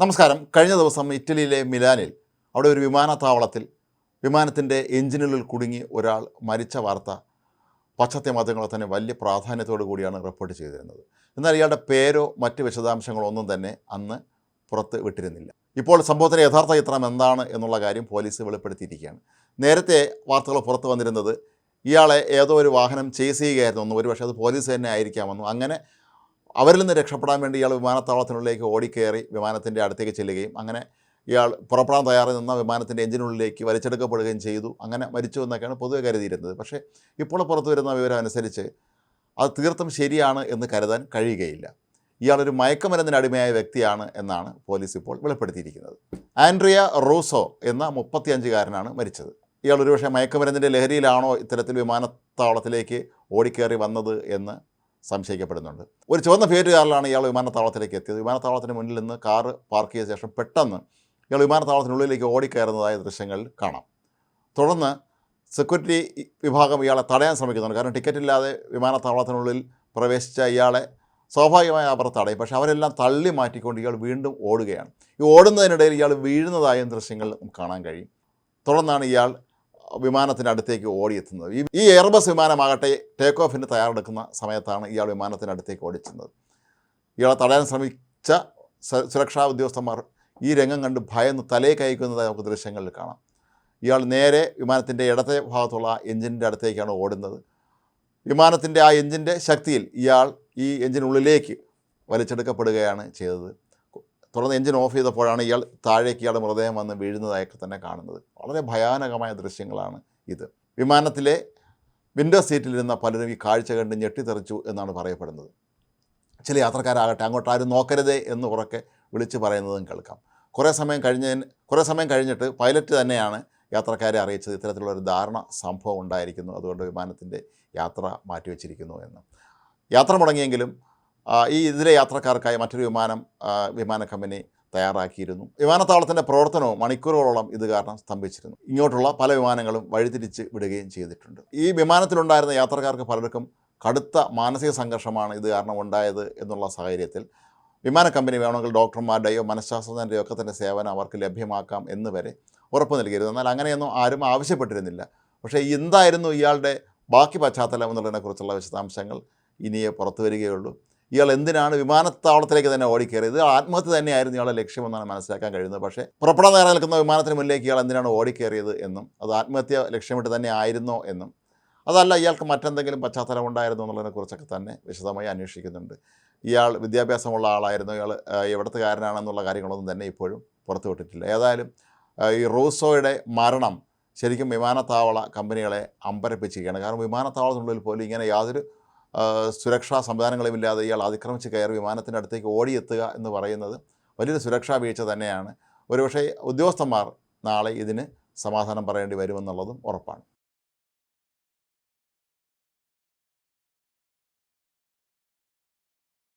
നമസ്കാരം. കഴിഞ്ഞ ദിവസം ഇറ്റലിയിലെ മിലാനിൽ അവിടെ ഒരു വിമാനത്താവളത്തിൽ വിമാനത്തിന്റെ എഞ്ചിനുള്ളിൽ കുടുങ്ങി ഒരാൾ മരിച്ച വാർത്ത പാശ്ചാത്യ മാധ്യമങ്ങളെ തന്നെ വലിയ പ്രാധാന്യത്തോടു കൂടിയാണ് റിപ്പോർട്ട് ചെയ്തിരുന്നത്. എന്നാൽ ഇയാളുടെ പേരോ മറ്റ് വിശദാംശങ്ങളോ ഒന്നും തന്നെ അന്ന് പുറത്ത് വിട്ടിരുന്നില്ല. ഇപ്പോൾ സംഭവത്തിന്റെ യഥാർത്ഥ ചിത്രം എന്താണ് എന്നുള്ള കാര്യം പോലീസ് വെളിപ്പെടുത്തിയിരിക്കുകയാണ്. നേരത്തെ വാർത്തകൾ പുറത്ത് വന്നിരുന്നത് ഇയാളെ ഏതോ ഒരു വാഹനം ചേസ് ചെയ്യുകയായിരുന്നു ഒരു പക്ഷേ അത് പോലീസ് തന്നെ ആയിരിക്കാമെന്നും അങ്ങനെ അവരിൽ നിന്ന് രക്ഷപ്പെടാൻ വേണ്ടി ഇയാൾ വിമാനത്താവളത്തിനുള്ളിലേക്ക് ഓടിക്കയറി വിമാനത്തിന്റെ അടുത്തേക്ക് ചെല്ലുകയും അങ്ങനെ ഇയാൾ പുറപ്പെടാൻ തയ്യാറായി നിന്ന വിമാനത്തിന്റെ എഞ്ചിനുള്ളിലേക്ക് വലിച്ചെടുക്കപ്പെടുകയും ചെയ്തു. അങ്ങനെ മരിച്ചു എന്നൊക്കെയാണ് പൊതുവെ കരുതിയിരുന്നത്. പക്ഷേ ഇപ്പോൾ പുറത്തു വരുന്ന വിവരം അനുസരിച്ച് അത് തീർത്തും ശരിയാണ് എന്ന് കരുതാൻ കഴിയുകയില്ല. ഇയാളൊരു മയക്കമരുന്നിന് അടിമയായ വ്യക്തിയാണ് എന്നാണ് പോലീസ് ഇപ്പോൾ വെളിപ്പെടുത്തിയിരിക്കുന്നത്. ആൻഡ്രിയ റൂസോ എന്ന മുപ്പത്തിയഞ്ചുകാരനാണ് മരിച്ചത്. ഇയാൾ ഒരുപക്ഷെ മയക്കമരുന്നിന്റെ ലഹരിയിലാണോ ഇത്തരത്തിൽ വിമാനത്താവളത്തിലേക്ക് ഓടിക്കേറി വന്നത് എന്ന് സംശയിക്കപ്പെടുന്നുണ്ട്. ഒരു ചുവന്ന ഫിയറ്റ് കാറിലാണ് ഇയാൾ വിമാനത്താവളത്തിലേക്ക് എത്തിയത്. വിമാനത്താവളത്തിന് മുന്നിൽ നിന്ന് കാറ് പാർക്ക് ചെയ്ത ശേഷം പെട്ടെന്ന് ഇയാൾ വിമാനത്താവളത്തിനുള്ളിലേക്ക് ഓടിക്കയറുന്നതായ ദൃശ്യങ്ങൾ കാണാം. തുടർന്ന് സെക്യൂരിറ്റി വിഭാഗം ഇയാളെ തടയാൻ ശ്രമിക്കുന്നുണ്ട്. കാരണം ടിക്കറ്റ് ഇല്ലാതെ വിമാനത്താവളത്തിനുള്ളിൽ പ്രവേശിച്ച ഇയാളെ സ്വാഭാവികമായി അവർ തടയും. പക്ഷേ അവരെല്ലാം തള്ളി മാറ്റിക്കൊണ്ട് ഇയാൾ വീണ്ടും ഓടുകയാണ്. ഈ ഓടുന്നതിനിടയിൽ ഇയാൾ വീഴുന്നതായും ദൃശ്യങ്ങൾ കാണാൻ കഴിയും. തുടർന്നാണ് ഇയാൾ വിമാനത്തിന്റെ അടുത്തേക്ക് ഓടിയെത്തുന്നത്. ഈ ഈ എയർബസ് വിമാനമാകട്ടെ ടേക്ക് ഓഫിന് തയ്യാറെടുക്കുന്ന സമയത്താണ് ഇയാൾ വിമാനത്തിന്റെ അടുത്തേക്ക് ഓടിച്ചെന്നത്. ഇയാളെ തടയാൻ ശ്രമിച്ച സുരക്ഷാ ഉദ്യോഗസ്ഥന്മാർ ഈ രംഗം കണ്ട് ഭയന്ന് തലേ കയക്കുന്നതായി നമുക്ക് ദൃശ്യങ്ങളിൽ കാണാം. ഇയാൾ നേരെ വിമാനത്തിന്റെ ഇടത്തെ ഭാഗത്തുള്ള എഞ്ചിന്റെ അടുത്തേക്കാണ് ഓടുന്നത്. വിമാനത്തിന്റെ ആ എഞ്ചിന്റെ ശക്തിയിൽ ഇയാൾ ഈ എഞ്ചിനുള്ളിലേക്ക് വലിച്ചെടുക്കപ്പെടുകയാണ് ചെയ്തത്. തുടർന്ന് എഞ്ചിൻ ഓഫ് ചെയ്തപ്പോഴാണ് ഇയാൾ താഴേക്ക് ഇയാളുടെ മൃതദേഹം വന്ന് വീഴുന്നതായൊക്കെ തന്നെ കാണുന്നത്. വളരെ ഭയാനകമായ ദൃശ്യങ്ങളാണ് ഇത്. വിമാനത്തിലെ വിൻഡോ സീറ്റിലിരുന്ന പലരും ഈ കാഴ്ച കണ്ട് ഞെട്ടിത്തെറിച്ചു എന്നാണ് പറയപ്പെടുന്നത്. ചില യാത്രക്കാരാകട്ടെ അങ്ങോട്ട് ആരും നോക്കരുതേ എന്ന് ഉറക്കെ വിളിച്ച് പറയുന്നതും കേൾക്കാം. കുറേ സമയം കഴിഞ്ഞതിന് കുറേ സമയം കഴിഞ്ഞിട്ട് പൈലറ്റ് തന്നെയാണ് യാത്രക്കാരെ അറിയിച്ചത്. ഇത്തരത്തിലുള്ള ഒരു ധാരണ സംഭവം ഉണ്ടായിരിക്കുന്നു. അതുകൊണ്ട് വിമാനത്തിന്റെ യാത്ര മാറ്റിവെച്ചിരിക്കുന്നു എന്ന്. യാത്ര മുടങ്ങിയെങ്കിലും ഈ ഇതിലെ യാത്രക്കാർക്കായി മറ്റൊരു വിമാനം വിമാന കമ്പനി തയ്യാറാക്കിയിരുന്നു. വിമാനത്താവളത്തിന്റെ പ്രവർത്തനവും മണിക്കൂറുകളോളം ഇത് കാരണം സ്തംഭിച്ചിരുന്നു. ഇങ്ങോട്ടുള്ള പല വിമാനങ്ങളും വഴിതിരിച്ച് വിടുകയും ചെയ്തിട്ടുണ്ട്. ഈ വിമാനത്തിലുണ്ടായിരുന്ന യാത്രക്കാർക്ക് പലർക്കും കടുത്ത മാനസിക സംഘർഷമാണ് ഇത് കാരണം ഉണ്ടായത് എന്നുള്ള സാഹചര്യത്തിൽ വിമാന കമ്പനി വേണമെങ്കിൽ ഡോക്ടർമാരുടെയോ മനഃശാസ്ത്രജ്ഞരുടെയോ ഒക്കെ തന്നെ സേവനം അവർക്ക് ലഭ്യമാക്കാം എന്ന് വരെ ഉറപ്പ് നൽകിയിരുന്നു. എന്നാൽ അങ്ങനെയൊന്നും ആരും ആവശ്യപ്പെട്ടിരുന്നില്ല. പക്ഷേ എന്തായിരുന്നു ഇയാളുടെ ബാക്കി പശ്ചാത്തലം എന്നുള്ളതിനെക്കുറിച്ചുള്ള വിശദാംശങ്ങൾ ഇനിയേ പുറത്തു വരികയുള്ളൂ. ഇയാൾ എന്തിനാണ് വിമാനത്താവളത്തിലേക്ക് തന്നെ ഓടിക്കയറിയത് ആത്മഹത്യ തന്നെയായിരുന്നു ഇയാളുടെ ലക്ഷ്യമെന്നാണ് മനസ്സിലാക്കാൻ കഴിയുന്നത്. പക്ഷേ പുറപ്പെടാൻ നേരം നിൽക്കുന്ന വിമാനത്തിന് മുന്നിലേക്ക് ഇയാൾ എന്തിനാണ് ഓടിക്കയറിയത് എന്നും അത് ആത്മഹത്യ ലക്ഷ്യമിട്ട് തന്നെ ആയിരുന്നോ എന്നും അതല്ല ഇയാൾക്ക് മറ്റെന്തെങ്കിലും പശ്ചാത്തലം ഉണ്ടായിരുന്നോ എന്നുള്ളതിനെക്കുറിച്ചൊക്കെ തന്നെ വിശദമായി അന്വേഷിക്കുന്നുണ്ട്. ഇയാൾ വിദ്യാഭ്യാസമുള്ള ആളായിരുന്നു. ഇയാൾ എവിടത്തുകാരനാണെന്നുള്ള കാര്യങ്ങളൊന്നും തന്നെ ഇപ്പോഴും പുറത്തുവിട്ടിട്ടില്ല ഏതായാലും ഈ റൂസോയുടെ മരണം ശരിക്കും വിമാനത്താവള കമ്പനികളെ അമ്പരപ്പിച്ചിരിക്കുകയാണ്. കാരണം വിമാനത്താവളത്തിനുള്ളിൽ പോലും ഇങ്ങനെ യാതൊരു സുരക്ഷാ സംവിധാനങ്ങളുമില്ലാതെ ഇയാൾ അതിക്രമിച്ച് കയറി വിമാനത്തിന്റെ അടുത്തേക്ക് ഓടിയെത്തുക എന്ന് പറയുന്നത് വലിയൊരു സുരക്ഷാ വീഴ്ച തന്നെയാണ്. ഒരുപക്ഷേ ഉദ്യോഗസ്ഥന്മാർ നാളെ ഇതിന് സമാധാനം പറയേണ്ടി വരുമെന്നുള്ളതും ഉറപ്പാണ്.